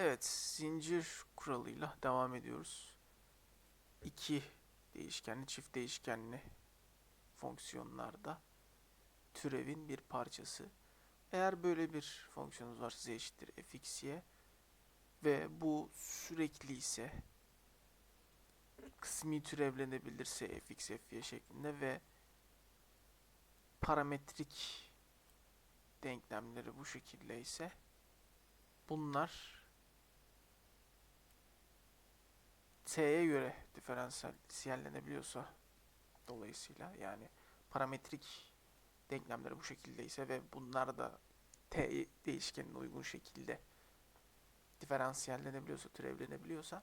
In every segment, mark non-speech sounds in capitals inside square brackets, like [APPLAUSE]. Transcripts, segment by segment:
Evet, zincir kuralıyla devam ediyoruz. İki değişkenli, çift değişkenli fonksiyonlarda türevin bir parçası. Eğer böyle bir fonksiyonunuz varsa z eşittir fxy ve bu sürekli ise kısmi türevlenebilirse fx fy şeklinde ve parametrik denklemleri bu şekilde ise bunlar t'ye göre diferansiyellenebiliyorsa dolayısıyla yani parametrik denklemleri bu şekilde ise ve bunlar da t değişkenine uygun şekilde diferansiyellenebiliyorsa, türevlenebiliyorsa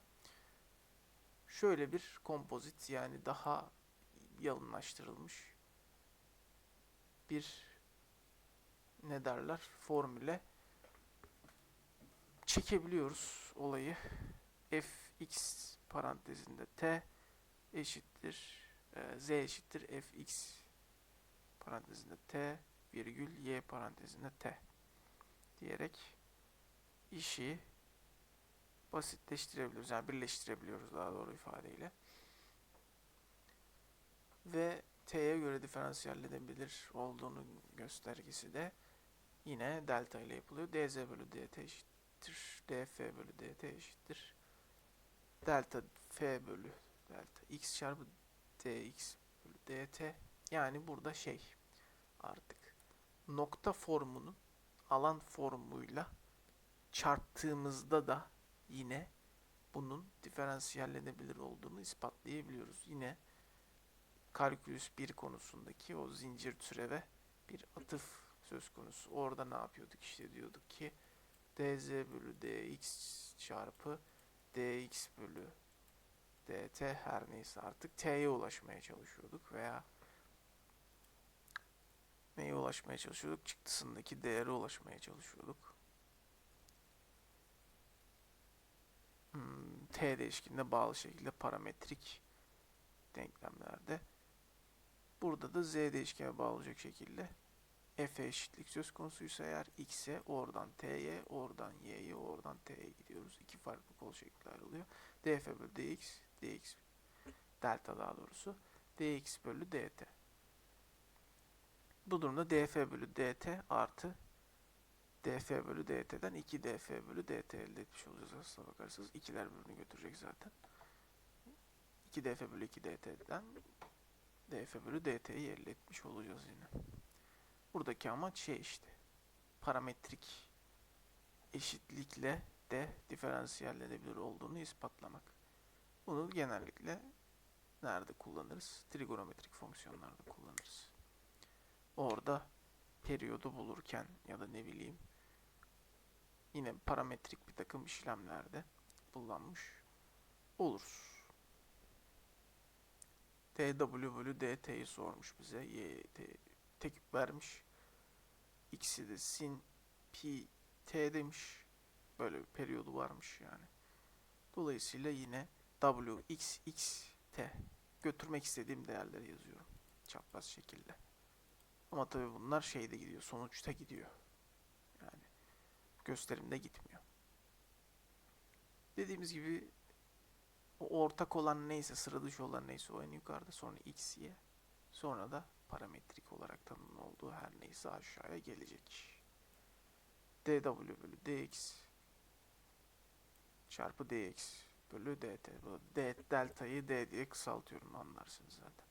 şöyle bir kompozit yani daha yalınlaştırılmış bir ne derler formüle çekebiliyoruz olayı. fx parantezinde t eşittir e, z eşittir fx parantezinde t virgül y parantezinde t diyerek işi basitleştirebiliyoruz. Yani birleştirebiliyoruz daha doğru ifadeyle. Ve t'ye göre diferansiyellenebilir olduğunu göstergesi de yine delta ile yapılıyor. dz bölü dt eşittir. df bölü dt eşittir. Delta f bölü delta x çarpı dx bölü dt. Yani burada şey artık nokta formunun alan formuyla çarptığımızda da yine bunun diferansiyellenebilir olduğunu ispatlayabiliyoruz. Yine kalkülüs 1 konusundaki o zincir türeve bir atıf söz konusu. Orada ne yapıyorduk? İşte diyorduk ki dz bölü dx çarpı dx bölü dt her neyse artık t'ye ulaşmaya çalışıyorduk veya neye ulaşmaya çalışıyorduk? Çıktısındaki değere ulaşmaya çalışıyorduk. Hmm, t değişkenine bağlı şekilde parametrik denklemlerde. Burada da z değişkene bağlı şekilde f eşitlik söz konusuysa eğer x'e oradan t'ye, oradan y'ye, oradan t'ye gidiyoruz. İki farklı kol şekli ayrılıyor. df bölü dx, dx delta daha doğrusu dx bölü dt. Bu durumda df bölü dt artı df bölü dt'den 2 df bölü dt elde etmiş olacağız aslına bakarsanız. ikiler birbirini götürecek zaten. 2 df bölü 2 dt'den df bölü dt'yi elde etmiş olacağız yine. Buradaki amaç şey işte. Parametrik eşitlikle de diferansiyellenebilir olduğunu ispatlamak. Bunu genellikle nerede kullanırız? Trigonometrik fonksiyonlarda kullanırız. Orada periyodu bulurken ya da ne bileyim yine parametrik bir takım işlemlerde kullanmış oluruz. dw bölü dt'yi sormuş bize. y tek vermiş. X'i de sin pi t demiş. Böyle bir periyodu varmış yani. Dolayısıyla yine w x x t götürmek istediğim değerleri yazıyorum. Çapraz şekilde. Ama tabii bunlar şeyde gidiyor. Sonuçta gidiyor. Yani gösterimde gitmiyor. Dediğimiz gibi ortak olan neyse, sıra dışı olan neyse o en yukarıda. Sonra x, y. Sonra da parametrik olarak tanımlı olduğu her neyse aşağıya gelecek. dw bölü dx çarpı dx bölü dt. Bu d, deltayı d diye kısaltıyorum anlarsınız zaten.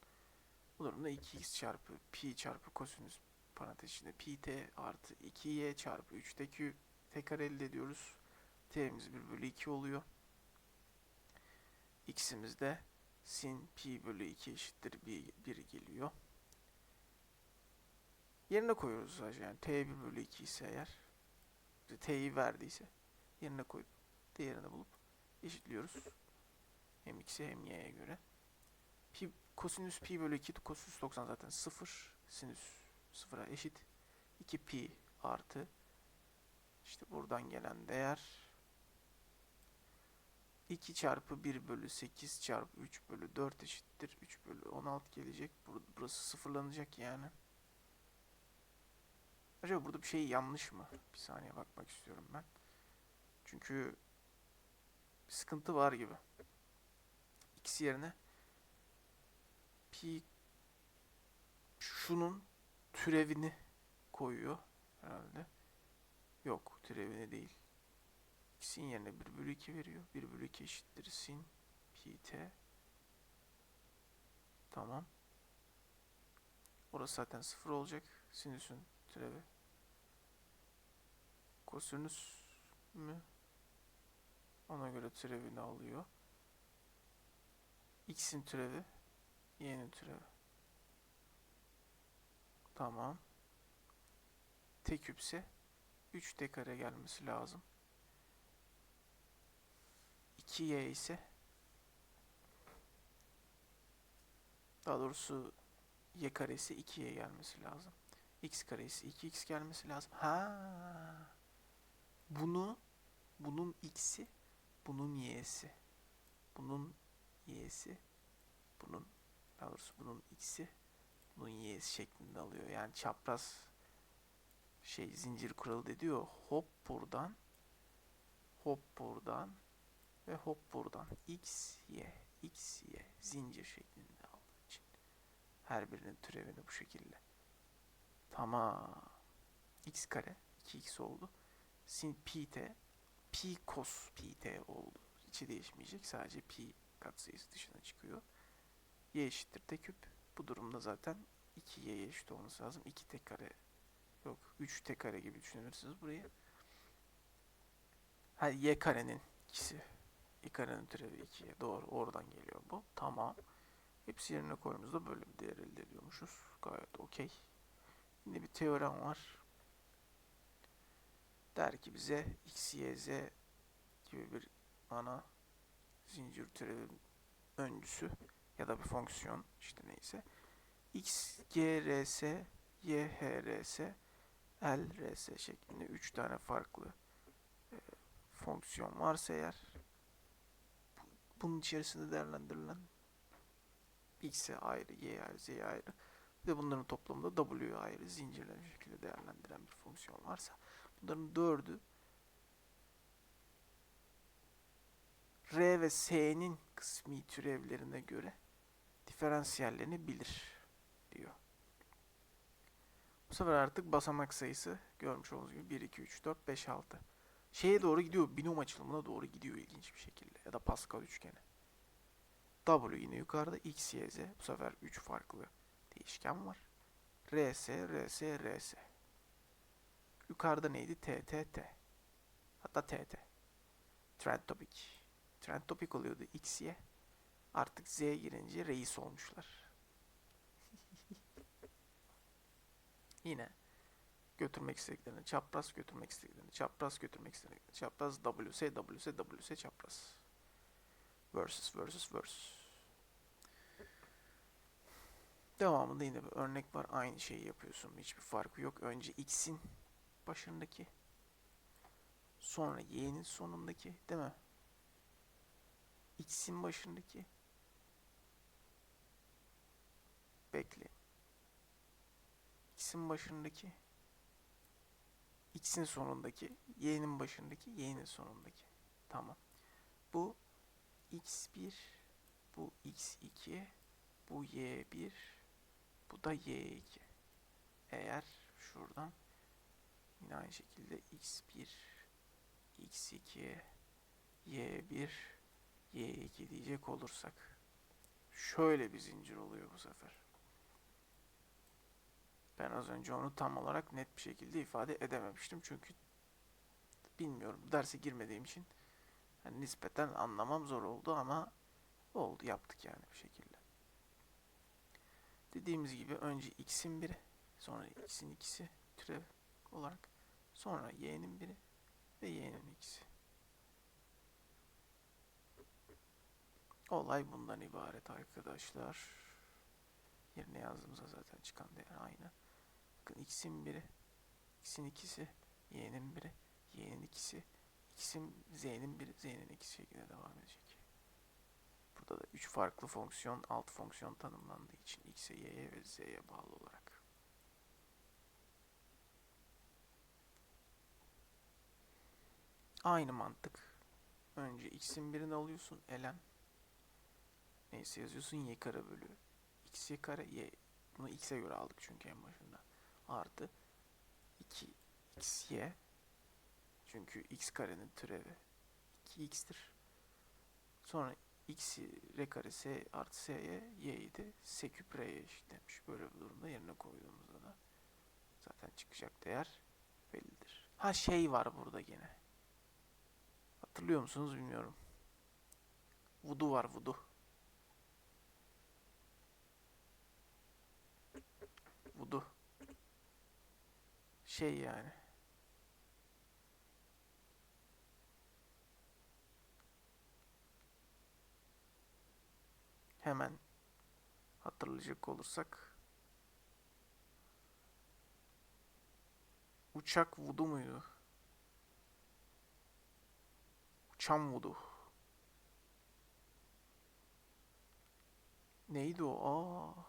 Bu durumda 2x çarpı pi çarpı kosinüs parantez içinde pi t artı 2y çarpı 3 q tekrar elde ediyoruz. t'miz 1 bölü 2 oluyor. x'imiz de sin pi bölü 2 eşittir 1, 1 geliyor. Yerine koyuyoruz sadece yani t1 bölü 2 ise eğer t'yi verdiyse yerine koyup değerini bulup eşitliyoruz. Hem x'e hem y'ye göre. Pi, kosinüs pi bölü 2 kosinüs 90 zaten 0 sinüs 0'a eşit. 2 pi artı işte buradan gelen değer 2 çarpı 1 bölü 8 çarpı 3 bölü 4 eşittir. 3 bölü 16 gelecek. Burası sıfırlanacak yani. Acaba burada bir şey yanlış mı? Bir saniye bakmak istiyorum ben. Çünkü sıkıntı var gibi. X yerine pi şunun türevini koyuyor herhalde. Yok türevini değil. X'in yerine 1 bölü 2 veriyor. 1 bölü 2 eşittir sin pi t. Tamam. Orası zaten sıfır olacak. Sinüsün türevi. Kosinüs mü? Ona göre türevini alıyor. X'in türevi. Y'nin türevi. Tamam. T küpse 3 t kare gelmesi lazım. 2y ise daha doğrusu y karesi 2y gelmesi lazım. x karesi 2x gelmesi lazım. Ha. Bunu bunun x'i, bunun y'si. Bunun y'si, bunun daha doğrusu bunun x'i, bunun y'si şeklinde alıyor. Yani çapraz şey zincir kuralı diyor. Hop buradan, hop buradan ve hop buradan. X, Y, X, Y zincir şeklinde aldığı için. Her birinin türevini bu şekilde. Tamam. X kare 2x oldu. Sin pi t pi cos pi t oldu. İçi değişmeyecek. Sadece pi katsayısı dışına çıkıyor. Y eşittir t küp. Bu durumda zaten 2y'ye eşit olması lazım. 2 t kare yok 3 t kare gibi düşünürsünüz burayı. Ha y karenin ikisi. y karenin türevi 2'ye doğru oradan geliyor bu. Tamam. Hepsi yerine koyduğumuzda böyle bir değer elde ediyormuşuz. Gayet okey. Yine bir teorem var. Der ki bize x, y, z gibi bir ana zincir türevi öncüsü ya da bir fonksiyon işte neyse. x, g, r, s, y, h, r, s, l, r, s şeklinde 3 tane farklı e, fonksiyon varsa eğer bu- bunun içerisinde değerlendirilen x'e ayrı, y'ye ayrı, z'ye ayrı bir de bunların toplamında w'ye ayrı zincirler şekilde değerlendiren bir fonksiyon varsa bunların dördü R ve S'nin kısmi türevlerine göre diferansiyellerini bilir diyor. Bu sefer artık basamak sayısı görmüş olduğunuz gibi 1, 2, 3, 4, 5, 6. Şeye doğru gidiyor, binom açılımına doğru gidiyor ilginç bir şekilde. Ya da Pascal üçgeni. W yine yukarıda, X, Y, Z. Bu sefer 3 farklı değişken var. RS, RS, RS. Yukarıda neydi? T, T, T. Hatta T, T. Trend topic. Trend topic oluyordu X, Y. Artık Z girince reis olmuşlar. [LAUGHS] Yine götürmek istediklerini çapraz götürmek istediklerini çapraz götürmek istediklerini çapraz WS WS WS çapraz versus versus versus devamında yine bir örnek var aynı şeyi yapıyorsun hiçbir farkı yok önce x'in başındaki sonra y'nin sonundaki değil mi? X'in başındaki. Bekle. X'in başındaki x'in sonundaki y'nin başındaki y'nin sonundaki. Tamam. Bu x1 bu x2 bu y1 bu da y2 eğer şuradan yine aynı şekilde x1 x2 y1 y2 diyecek olursak şöyle bir zincir oluyor bu sefer. Ben az önce onu tam olarak net bir şekilde ifade edememiştim çünkü bilmiyorum derse girmediğim için yani nispeten anlamam zor oldu ama oldu yaptık yani bir şekilde. Dediğimiz gibi önce x'in biri sonra x'in ikisi türev olarak sonra y'nin biri ve y'nin ikisi. Olay bundan ibaret arkadaşlar. Yerine yazdığımızda zaten çıkan değer aynı. Bakın x'in biri, x'in ikisi, y'nin biri, y'nin ikisi, x'in z'nin biri, z'nin ikisi şeklinde devam edecek. Burada da üç farklı fonksiyon, alt fonksiyon tanımlandığı için x'e, y'ye ve z'ye bağlı olarak. Aynı mantık. önce x'in birini alıyorsun ln neyse yazıyorsun y kare bölü x y kare. Y bunu x'e göre aldık çünkü en başında. Artı 2 x y. Çünkü x karenin türevi 2x'tir sonra x r kare s artı s'ye y'yi de s küp r'ye eşitlemiş böyle bir durumda yerine koyduğumuzda da zaten çıkacak değer bellidir. Ha şey var burada yine Hatırlıyor musunuz bilmiyorum. Vudu var vudu. Vudu. Şey yani. Hemen hatırlayacak olursak. Uçak vudu muydu? Uçan vudu. Neydi o? Aa.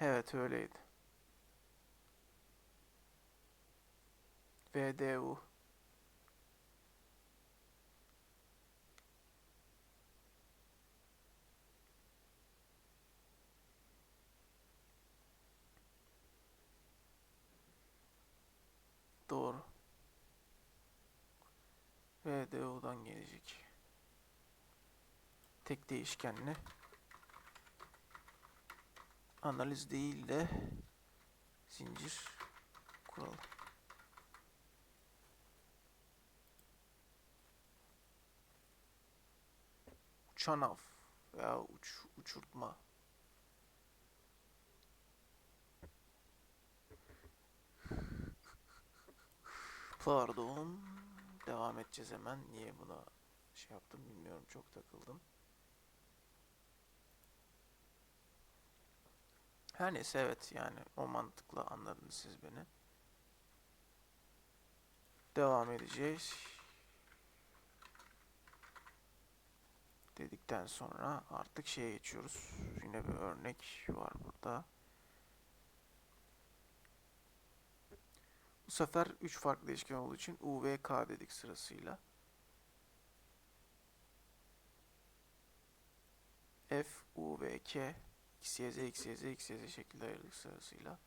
Evet öyleydi. VDU. Doğru. VDU'dan gelecek. Tek değişkenli. Analiz değil de zincir kuralı. Uçan av veya uç, uçurtma. Pardon. Devam edeceğiz hemen. Niye buna şey yaptım bilmiyorum. Çok takıldım. Her neyse evet yani o mantıkla anladınız siz beni. Devam edeceğiz. Dedikten sonra artık şeye geçiyoruz. Yine bir örnek var burada. Bu sefer 3 farklı değişken olduğu için U ve K dedik sırasıyla. F, U ve K X, Y, Z, X, Y, Z, X, Y, Z şeklinde ayırdık sırasıyla.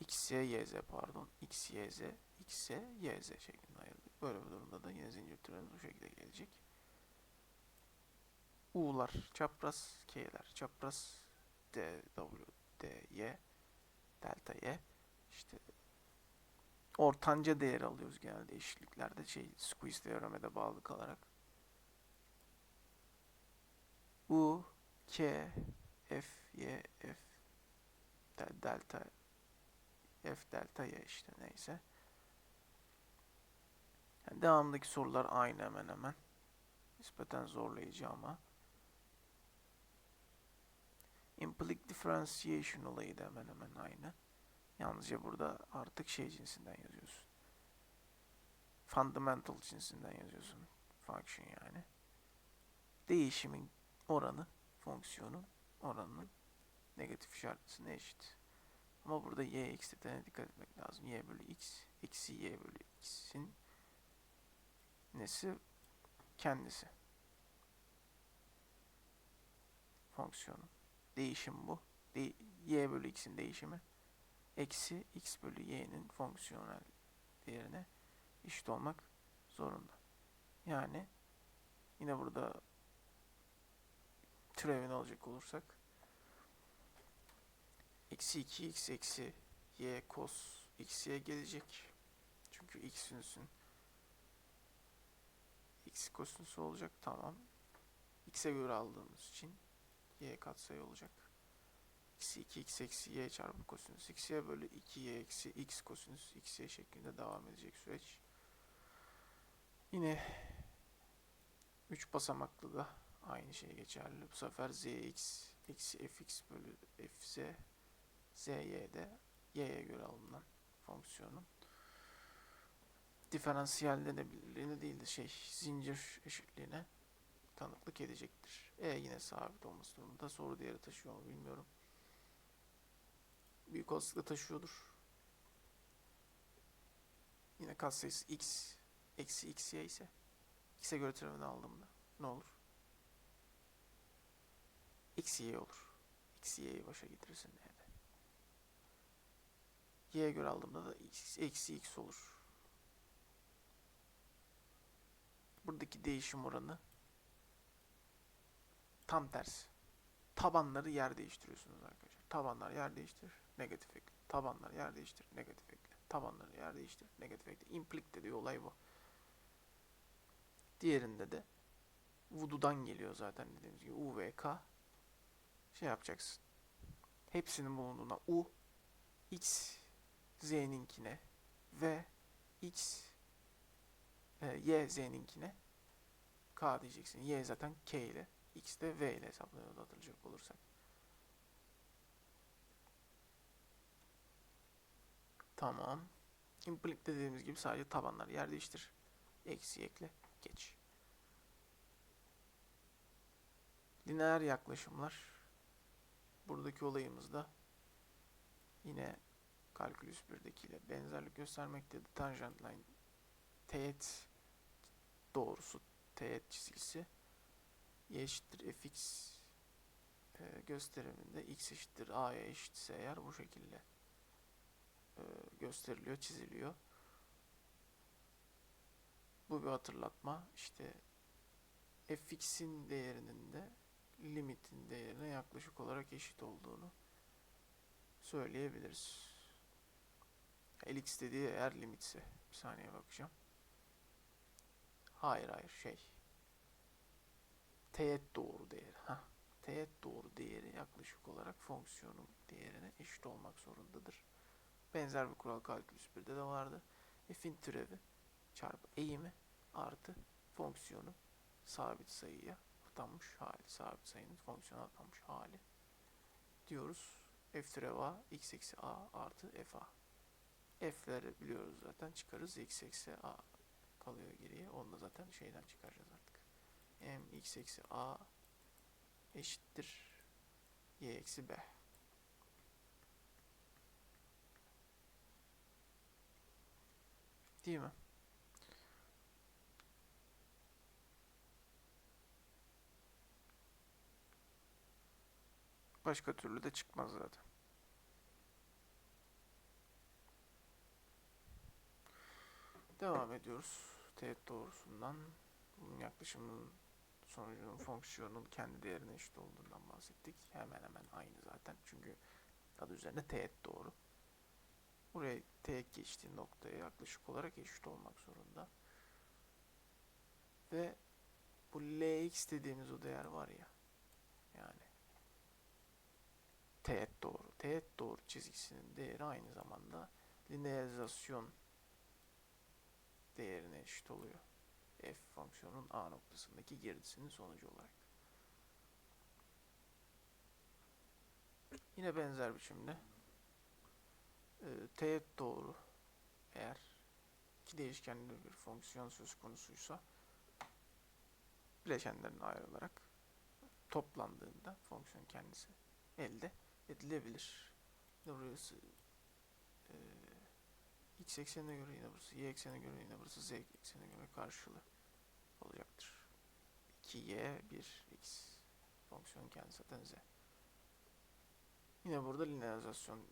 X, Y, Y, Z pardon. X, Y, Z, X, Y, Z şeklinde ayırdık. Böyle bir durumda da yine zincir türemiz bu şekilde gelecek. U'lar çapraz, K'ler çapraz, D, W, D, Y, delta Y. İşte ortanca değer alıyoruz genelde eşitliklerde şey squeeze teoreme de bağlı kalarak. U, K, F, Y, F, del- delta, F delta Y işte neyse. Yani devamındaki sorular aynı hemen hemen. Nispeten zorlayıcı ama. Implicit differentiation olayı da hemen hemen aynı. Yalnızca burada artık şey cinsinden yazıyorsun. Fundamental cinsinden yazıyorsun. Function yani. Değişimin oranı, fonksiyonun oranının negatif işaretine eşit. Ama burada y eksi t'ne dikkat etmek lazım. y bölü x eksi y bölü x'in nesi? Kendisi. Fonksiyonun. Değişim bu. De y bölü x'in değişimi eksi x bölü y'nin fonksiyonel değerine eşit olmak zorunda. Yani yine burada türevini alacak olursak eksi 2x eksi y cos x'ye gelecek. Çünkü x sinüsün x kosinüsü olacak. Tamam. x'e göre aldığımız için y katsayı olacak. Eksi 2x eksi y çarpı kosinüs x'ye bölü 2y eksi x kosinüs x'ye şeklinde devam edecek süreç. Yine 3 basamaklı da aynı şey geçerli. Bu sefer zx eksi fx bölü fz zy'de y'ye göre alınan fonksiyonun diferansiyel denebilirliğine değil de şey zincir eşitliğine tanıklık edecektir. E yine sabit olması durumunda soru değeri taşıyor mu bilmiyorum. Büyük olasılıkla taşıyordur. Yine katsayısı x eksi x y ise x'e göre türevini aldığımda ne olur? x y olur. x y'yi başa getirirsin n'de. y'ye göre aldığımda da x eksi x olur. Buradaki değişim oranı tam tersi. Tabanları yer değiştiriyorsunuz arkadaşlar. Tabanlar yer değiştir, negatif ekle. Tabanlar yer değiştir, negatif ekle. Tabanları yer değiştir, negatif ekle. Implik dediği olay bu. Diğerinde de voodoo'dan geliyor zaten dediğimiz gibi. U ve K şey yapacaksın. Hepsinin bulunduğuna U, X, Z'ninkine ve X, e, Y, Z'ninkine K diyeceksin. Y zaten K ile, X de V ile hesaplanıyor hatırlayacak olursak. Tamam. Implicit dediğimiz gibi sadece tabanlar yer değiştir. Eksi ekle. Geç. Lineer yaklaşımlar. Buradaki olayımız da yine kalkülüs 1'dekiyle benzerlik göstermektedir. Tangent line teğet doğrusu teğet çizgisi y eşittir fx e, gösteriminde x eşittir a'ya eşitse eğer bu şekilde gösteriliyor, çiziliyor. Bu bir hatırlatma. İşte fx'in değerinin de limitin değerine yaklaşık olarak eşit olduğunu söyleyebiliriz. Lx dediği eğer limitse. Bir saniye bakacağım. Hayır hayır şey. Teğet doğru değeri. Ha. Teğet doğru değeri yaklaşık olarak fonksiyonun değerine eşit olmak zorundadır. Benzer bir kural kalkülüs 1'de de vardı. F'in türevi çarpı eğimi artı fonksiyonu sabit sayıya atanmış hali. Sabit sayının fonksiyona atanmış hali. Diyoruz. F türevi a x eksi a artı f a. F'leri biliyoruz zaten çıkarız. x eksi a kalıyor geriye. Onu da zaten şeyden çıkaracağız artık. m x eksi a eşittir y eksi b. Değil mi? Başka türlü de çıkmaz zaten. Devam ediyoruz. Teğet doğrusundan bunun yaklaşımının sonucunun fonksiyonun kendi değerine eşit olduğundan bahsettik. Hemen hemen aynı zaten. Çünkü adı üzerinde teğet doğru. Buraya teğet geçtiği noktaya yaklaşık olarak eşit olmak zorunda. Ve bu Lx dediğimiz o değer var ya. Yani teğet doğru. Teğet doğru çizgisinin değeri aynı zamanda linearizasyon değerine eşit oluyor. F fonksiyonun A noktasındaki girdisinin sonucu olarak. Yine benzer biçimde e, teğet doğru eğer iki değişkenli bir fonksiyon söz konusuysa bileşenlerin ayrılarak toplandığında fonksiyon kendisi elde edilebilir. Burası e, x eksenine göre yine burası, y eksenine göre yine burası, z eksenine göre karşılığı olacaktır. 2y, 1x. Fonksiyon kendisi zaten z. Yine burada linearizasyon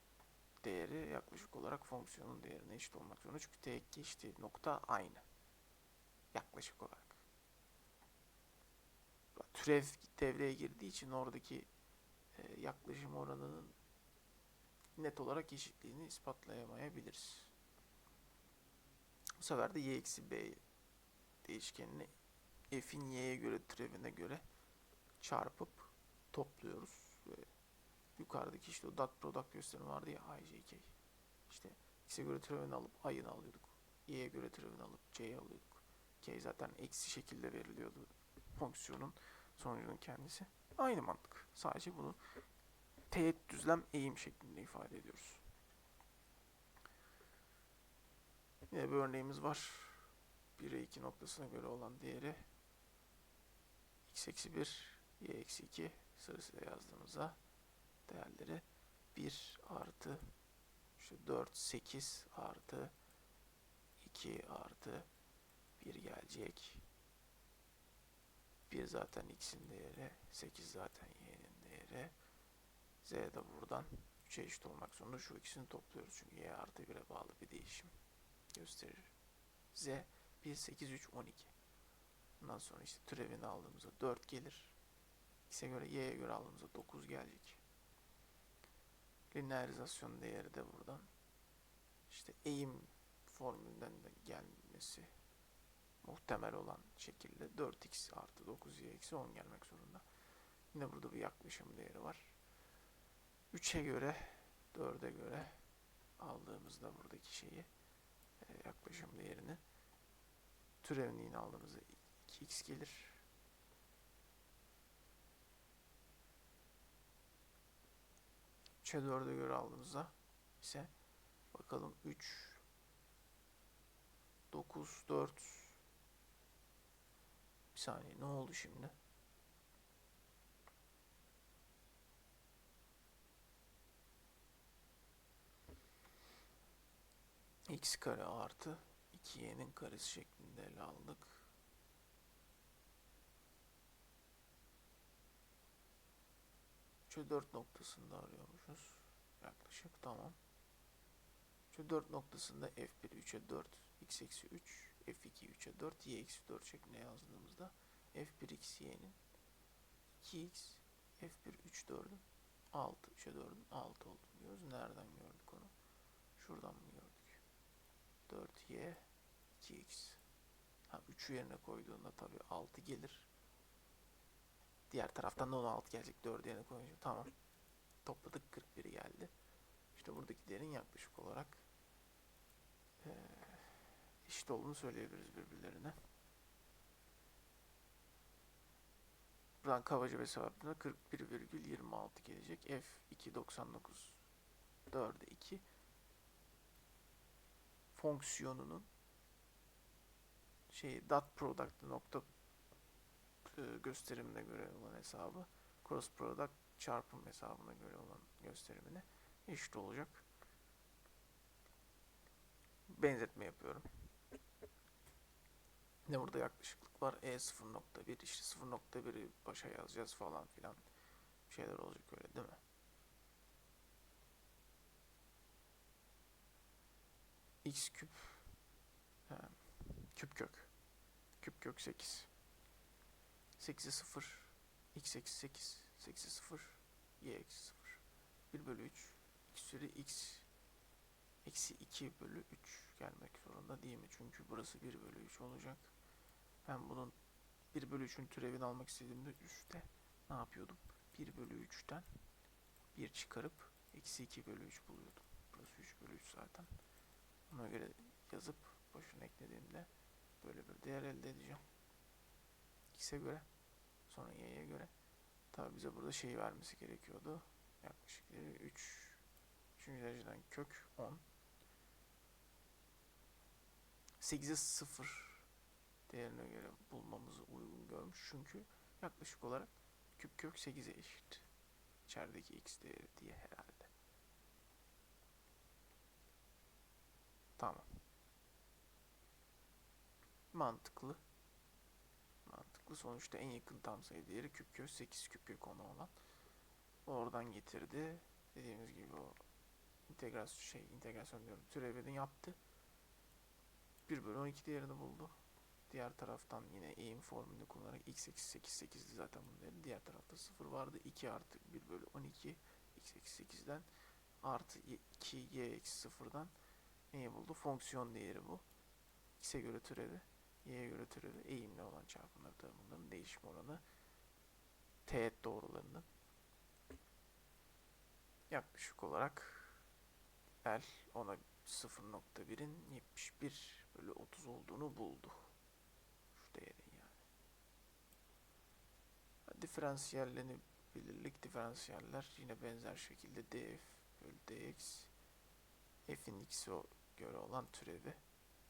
değeri yaklaşık olarak fonksiyonun değerine eşit olmak zorunda. Çünkü tek geçtiği nokta aynı. Yaklaşık olarak. Türev devreye girdiği için oradaki e, yaklaşım oranının net olarak eşitliğini ispatlayamayabiliriz. Bu sefer de y eksi b değişkenini f'in y'ye göre türevine göre çarpıp topluyoruz. Ve yukarıdaki işte o dot product gösterimi vardı ya i, j, k. İşte x'e göre türevini alıp i'ını alıyorduk. y'ye göre türevini alıp c'yi alıyorduk. k zaten eksi şekilde veriliyordu fonksiyonun sonucunun kendisi. Aynı mantık. Sadece bunu teğet düzlem eğim şeklinde ifade ediyoruz. Yine bir örneğimiz var. 1'e 2 noktasına göre olan değeri x eksi 1, y eksi 2 sırasıyla yazdığımızda değerleri 1 artı 4 8 artı 2 artı 1 gelecek. 1 zaten x'in değeri, 8 zaten y'nin değeri. Z de buradan 3'e eşit olmak zorunda. Şu ikisini topluyoruz çünkü y artı 1'e bağlı bir değişim gösterir. Z 1, 8, 3, 12. Bundan sonra işte türevini aldığımızda 4 gelir. X'e göre y'ye göre aldığımızda 9 gelecek. Linearizasyon değeri de buradan. İşte eğim formülünden de gelmesi muhtemel olan şekilde 4x artı 9y eksi 10 gelmek zorunda. Yine burada bir yaklaşım değeri var. 3'e göre 4'e göre aldığımızda buradaki şeyi e, yaklaşım değerini türevini yine aldığımızda 2x gelir. Üçe 4'e göre aldığımızda ise bakalım 3 9 4 bir saniye ne oldu şimdi? x kare artı 2y'nin karesi şeklinde ele aldık. Şu 4 noktasında arıyormuşuz. Yaklaşık tamam. Şu 4 noktasında f1 3'e 4, x eksi 3, f2 3'e 4, y eksi 4 şeklinde yazdığımızda f1 x y'nin 2x, f1 3 4'ün 6, 3'e 4'ün 6 olduğunu diyoruz. Nereden gördük onu? Şuradan mı gördük? 4y 2x. Ha 3'ü yerine koyduğunda tabii 6 gelir. Diğer taraftan da 16 gelecek. 4'ü yerine koyunca tamam. Topladık 41 geldi. İşte buradaki değerin yaklaşık olarak eee, eşit olduğunu söyleyebiliriz birbirlerine. Buradan kabaca bir hesapladığında 41,26 gelecek. F 299 4'e 2 fonksiyonunun şey dot product nokta e, gösterimine göre olan hesabı cross product çarpım hesabına göre olan gösterimine eşit olacak. Benzetme yapıyorum. Ne burada yaklaşıklık var? E 0.1 işte 0.1'i başa yazacağız falan filan. Şeyler olacak öyle değil mi? x küp he, küp kök küp kök 8 8'i 0 x eksi 8 8'i 0 y eksi 0 1 bölü 3 x üzeri x eksi 2 bölü 3 gelmek zorunda değil mi? Çünkü burası 1 bölü 3 olacak. Ben bunun 1 bölü 3'ün türevini almak istediğimde üstte ne yapıyordum? 1 bölü 3'ten 1 çıkarıp eksi 2 bölü 3 buluyordum. Burası 3 bölü 3 zaten. Ona göre yazıp başına eklediğimde böyle bir değer elde edeceğim. X'e göre sonra Y'ye göre. Tabi bize burada şeyi vermesi gerekiyordu. Yaklaşık 3 3. dereceden kök 10 8'e 0 değerine göre bulmamızı uygun görmüş. Çünkü yaklaşık olarak küp kök 8'e eşit. İçerideki x değeri diye herhalde. Tamam. Mantıklı. Mantıklı. Sonuçta en yakın tam sayı değeri küp kök 8 küp kök 10 olan. Oradan getirdi. Dediğimiz gibi o integrasyon şey integrasyon diyorum. Türevini yaptı. 1 bölü 12 değerini buldu. Diğer taraftan yine eğim formülünü kullanarak x eksi 8 8'di zaten bunun değeri. Diğer tarafta 0 vardı. 2 artı 1 bölü 12 x eksi 8'den artı 2 y eksi 0'dan neyi buldu? Fonksiyon değeri bu. X'e göre türevi, y'ye göre türevi, eğimli olan çarpımları tabii bunların değişim oranı teğet doğrularının yaklaşık olarak L ona 0.1'in 71 bölü 30 olduğunu buldu. Şu değerin yani. Diferansiyellenebilirlik diferansiyeller yine benzer şekilde df bölü dx f'in x'e göre olan türevi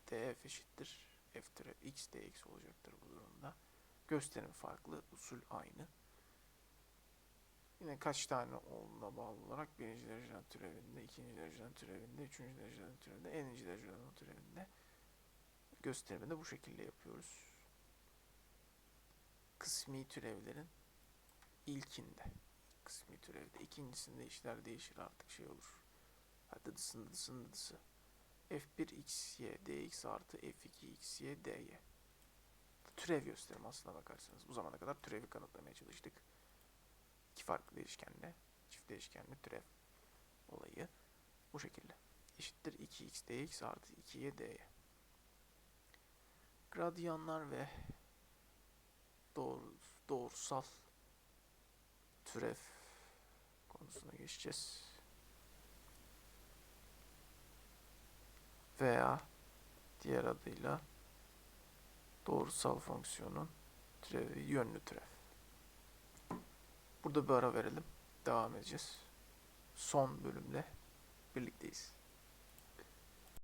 df eşittir f x dx olacaktır bu durumda. Gösterim farklı, usul aynı. Yine kaç tane olduğuna bağlı olarak birinci dereceden türevinde, ikinci dereceden türevinde, üçüncü dereceden türevinde, eninci dereceden türevinde gösterimi de bu şekilde yapıyoruz. Kısmi türevlerin ilkinde, kısmi türevde, ikincisinde işler değişir artık şey olur. Hadi dısın dısın dısı. F1 xy dx artı F2 xy dy. Türev gösterim aslına bakarsanız. Bu zamana kadar türevi kanıtlamaya çalıştık. İki farklı değişkenle, çift değişkenle türev olayı bu şekilde. Eşittir 2x dx artı 2y dy. Gradyanlar ve doğru, doğrusal türev konusuna geçeceğiz. Veya diğer adıyla doğrusal fonksiyonun türevi yönlü türev. Burada bir ara verelim. Devam edeceğiz. Son bölümde